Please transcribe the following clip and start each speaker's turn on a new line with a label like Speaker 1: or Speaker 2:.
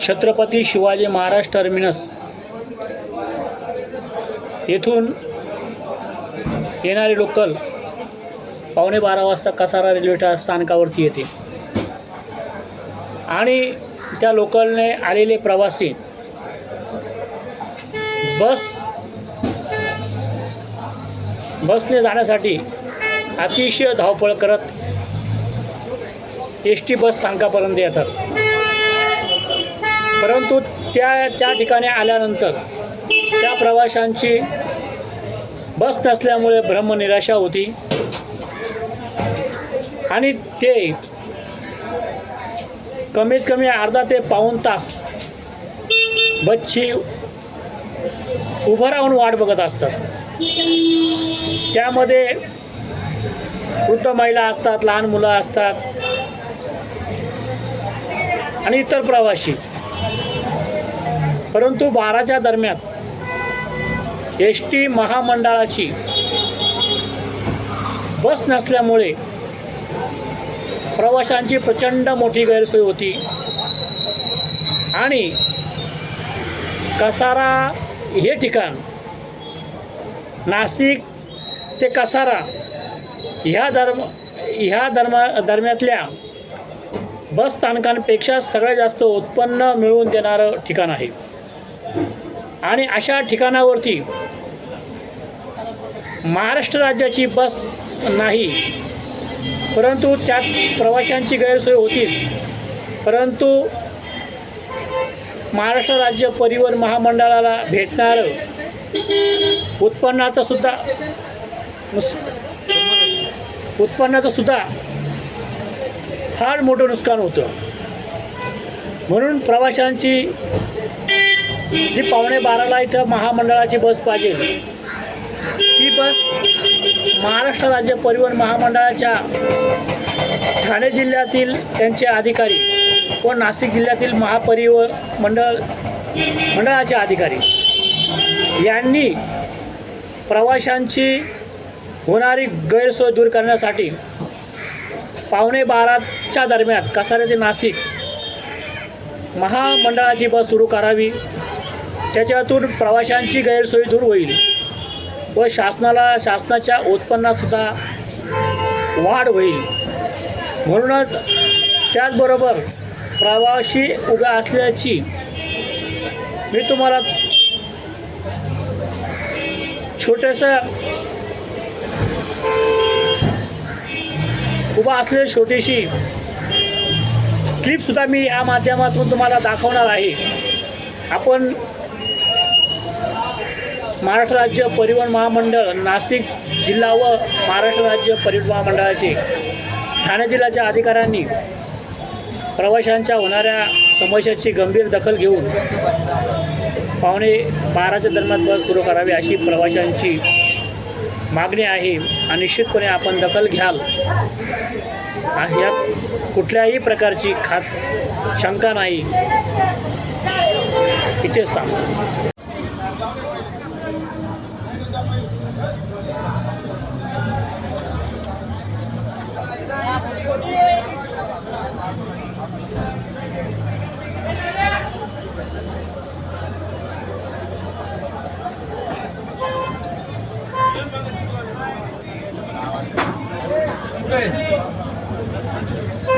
Speaker 1: Chhatrapati Shivaji Maharaj terminus. येथून येणारी local पावणे बारा वाजता कसारा रेल्वे स्थानकावरती येते आणि त्या लोकलने आलेले प्रवासी बस बसने जाण्यासाठी अतिशय धावपळ करत एस टी बस स्थानकापर्यंत येतात. परंतु त्या त्या ठिकाणी आल्यानंतर त्या प्रवाशांची बस नसल्यामुळे ब्रह्मनिराशा होती. आणि ते कमीत कमी अर्धा ते पाऊण तास बसची उभं राहून वाट बघत असतात. त्यामध्ये वृद्ध महिला असतात लहान मुलं असतात आणि इतर प्रवासी. परंतु बाराच्या दरम्यान एस टी महामंडळाची बस नसल्यामुळे प्रवाशांची प्रचंड मोठी गैरसोय होती. आणि कसारा हे ठिकाण नाशिक ते कसारा ह्या धर्म ह्या धर्मा दरम्यातल्या बस स्थानकांपेक्षा सगळ्यात जास्त उत्पन्न मिळवून देणारं ठिकाण आहे. आणि अशा ठिकाणावरती महाराष्ट्र राज्याची बस नाही परंतु त्यात प्रवाशांची गैरसोय होतीच. परंतु महाराष्ट्र राज्य परिवहन महामंडळाला भेटणारं उत्पन्नाचं सुद्धा नुस उत्पन्नाचं सुद्धा फार मोठं नुकसान होतं. म्हणून प्रवाशांची जी पावणे बाराला इथं महामंडळाची बस पाहिजे. ती बस महाराष्ट्र राज्य परिवहन महामंडळाच्या ठाणे जिल्ह्यातील त्यांचे अधिकारी व नाशिक जिल्ह्यातील महापरिवहन मंडळ मंडळाचे अधिकारी यांनी प्रवाशांची होणारी गैरसोय दूर करण्यासाठी पावणे बाराच्या दरम्यान कसारे ते नाशिक महामंडळाची बस सुरू करावी. त्याच्यातून प्रवाशांची गैरसोय दूर होईल व शासनाला शासनाच्या उत्पन्नातसुद्धा वाढ होईल. म्हणूनच त्याचबरोबर प्रवाशी उभ्या असल्याची मी तुम्हाला छोटंसं उभा असलेली छोटीशी क्लिपसुद्धा मी या माध्यमातून तुम्हाला दाखवणार आहे. आपण महाराष्ट्र राज्य परिवहन महामंडळ नाशिक जिल्हा व महाराष्ट्र राज्य परिवहन महामंडळाचे ठाणे जिल्ह्याच्या अधिकाऱ्यांनी प्रवाशांच्या होणाऱ्या समस्याची गंभीर दखल घेऊन पावणे बाराच्या दरम्यान बस सुरू करावी अशी प्रवाशांची मागणी आहे आणि निश्चितपणे आपण दखल घ्याल. या कुठल्याही प्रकारची खात शंका नाही. इथेच थांब. Thank you.